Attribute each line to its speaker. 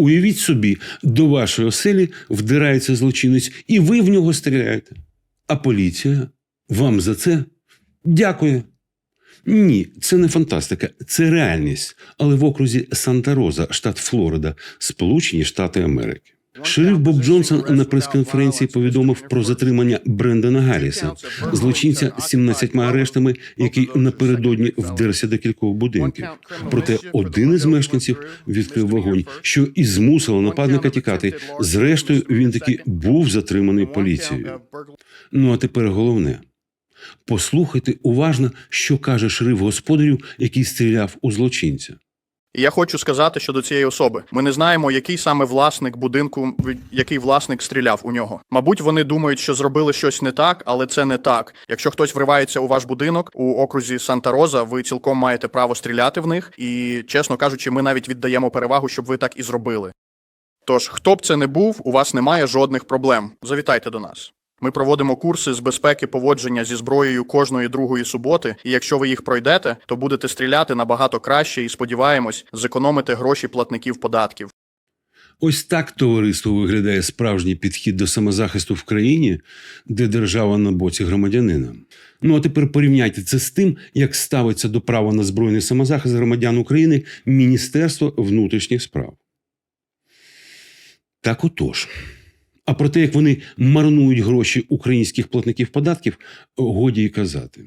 Speaker 1: Уявіть собі, до вашої оселі вдирається злочинець, і ви в нього стріляєте. А поліція вам за це дякує. Ні, це не фантастика, це реальність. Але в окрузі Санта-Роза, штат Флорида, Сполучені Штати Америки. Шериф Боб Джонсон на прес-конференції повідомив про затримання Брендана Гарріса, злочинця з 17 арештами, який напередодні вдерся до кількох будинків. Проте один із мешканців відкрив вогонь, що і змусило нападника тікати. Зрештою, він таки був затриманий поліцією. Ну а тепер головне. Послухайте уважно, що каже шериф господарю, який стріляв у злочинця.
Speaker 2: І я хочу сказати щодо цієї особи. Ми не знаємо, який саме власник будинку, який власник стріляв у нього. Мабуть, вони думають, що зробили щось не так, але це не так. Якщо хтось вривається у ваш будинок у окрузі Санта-Роза, ви цілком маєте право стріляти в них. І, чесно кажучи, ми навіть віддаємо перевагу, щоб ви так і зробили. Тож, хто б це не був, у вас немає жодних проблем. Завітайте до нас. Ми проводимо курси з безпеки поводження зі зброєю кожної другої суботи, і якщо ви їх пройдете, то будете стріляти набагато краще і сподіваємось, зекономите гроші платників податків.
Speaker 1: Ось так товариство виглядає справжній підхід до самозахисту в країні, де держава на боці громадянина. Ну а тепер порівняйте це з тим, як ставиться до права на збройний самозахист громадян України Міністерство внутрішніх справ. Так отож. А про те, як вони марнують гроші українських платників податків, годі й казати.